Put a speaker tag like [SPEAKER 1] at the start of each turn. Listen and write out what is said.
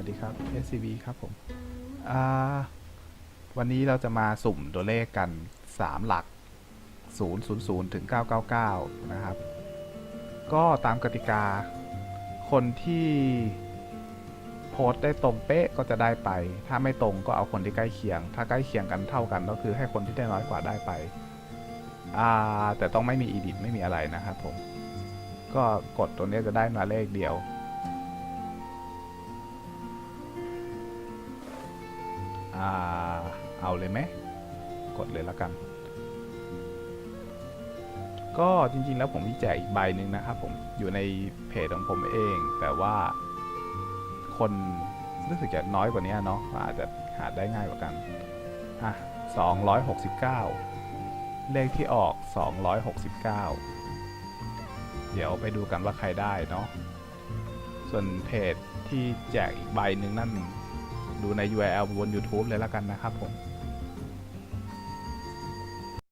[SPEAKER 1] วัสดีครับ SCB ครับผมวันนี้เราจะมาสุ่มตัวเลขกัน 3 หลัก 000 ถึง 999 นะครับ ก็ตามกติกา คนที่โพสต์ได้ตรงเป๊ะก็จะได้ไป ถ้าไม่ตรงก็เอาคนที่ใกล้เคียง ถ้าใกล้เคียงกันเท่ากันก็คือให้คนที่ได้น้อยกว่าได้ไป แต่ต้องไม่มีอีดิทไม่มีอะไรนะครับผม ก็กดตัวนี้จะได้มาเลขเดียว อ่าเอาเลยไหมกดเลยแล้วกัน ก็จริงๆแล้วผมมีแจกอีกใบหนึ่งนะครับผมอยู่ในเพจของผมเอง แต่ว่าคนรู้สึกจะน้อยกว่านี้เนาะอาจจะหาได้ง่ายกว่ากันอะ269 เลขที่ออก 269 เดี๋ยวไปดูกันว่าใครได้เนาะส่วนเพจที่แจกอีกใบหนึ่งนั่น ดูใน URL บน YouTube เลยแล้วกันนะครับผม